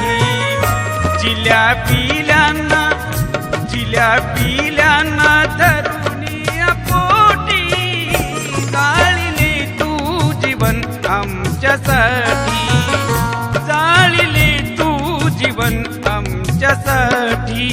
नाही जिल्या पिल्यांना जिल्या पिल्यांना धरुणी पोटी. जाळीले तू जीवन आमच्यासाठी. जाळीले तू जीवन आमच्यासाठी.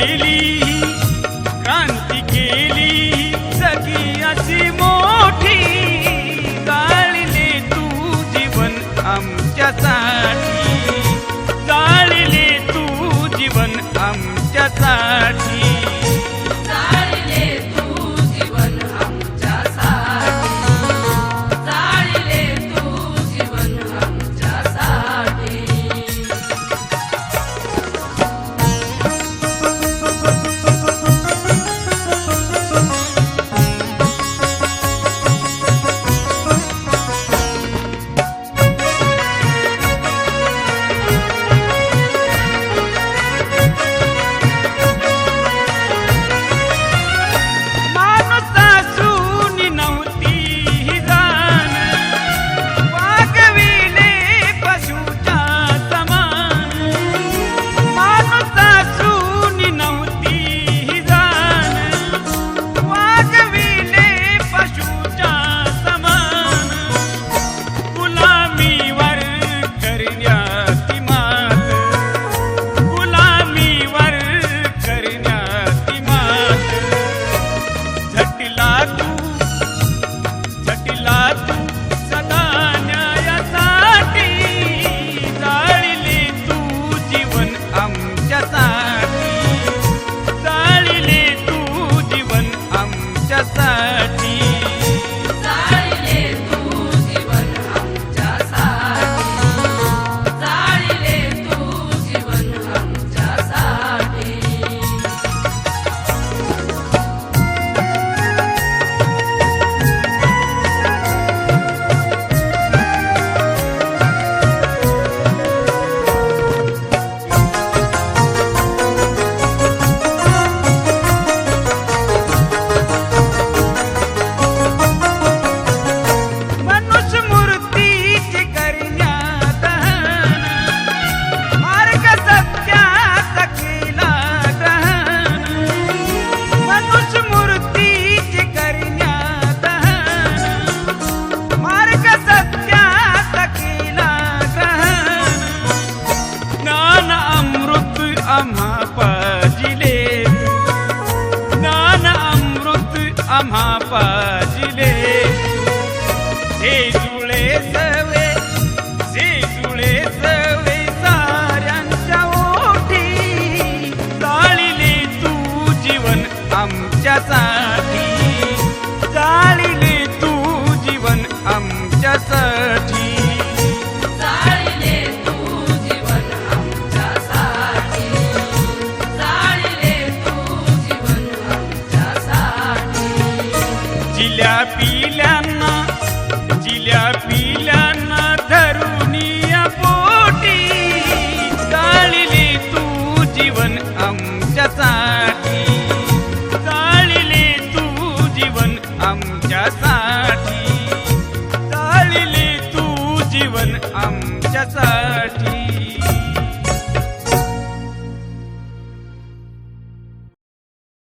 केली क्रांती केली जगी अशी मोठी गाळले तू जीवन आमच्यासाठी गाळले तू जीवन आमच्यासाठी.